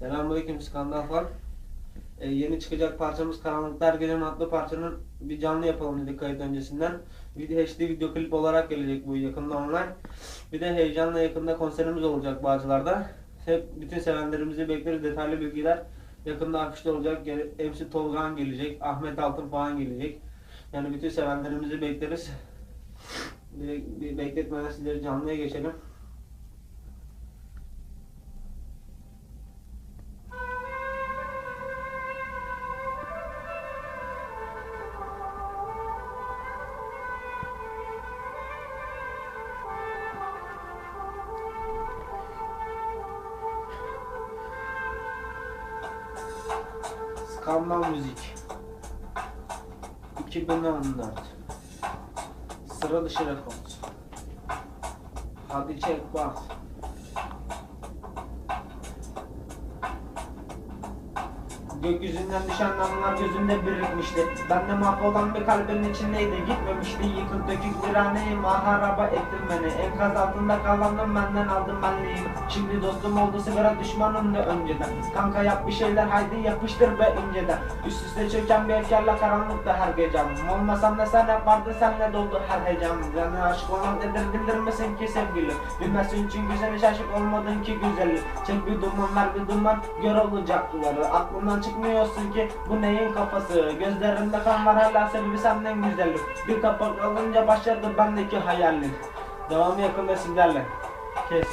Selamünaleyküm Skandal Fan. Ee, yeni çıkacak parçamız Karanlıklar Gelen adlı parçanın bir canlı yapalım dedik kayıt öncesinden. Video HD video klip olarak gelecek bu yakında online. Bir de heyecanla yakında konserimiz olacak Bağcılar'da. Hep bütün sevenlerimizi bekleriz. Detaylı bilgiler yakında afişte olacak. MC Tolgan gelecek, Ahmet Altın falan gelecek. Yani bütün sevenlerimizi bekleriz. Bir, bir bekletmeden sizleri canlıya geçelim. Skandal Müzik. 2014 Sıra dışı rekord. Hadi çek Gökyüzünden düşen damlalar gözümde birikmişti Ben de mahvolan bir kalbin içindeydi. Gitmemişti yıkık dökük viraneyim Ah araba ettin beni. Enkaz altında kalandım benden aldım benliğim. Şimdi dostum oldu sigara düşmanım da önceden. Kanka yap bir şeyler haydi yapıştır be inceden. Üst üste çöken bir efkarla karanlıkta her gecem. Olmasam da sen hep vardın senle doldu her hecem. Yani aşık olmak nedir bilir misin ki sevgilim Bilmezsin çünkü sen hiç aşık olmadın ki güzelim Çek bir duman ver bir duman gör olacakları Aklımdan çıkmıyorsun ki bu neyin kafası? Gözlerinde kan var hala sebebi senden güzellik Bir kapak alınca başladı bendeki hayalin. Devamı yakında sizlerle. Kes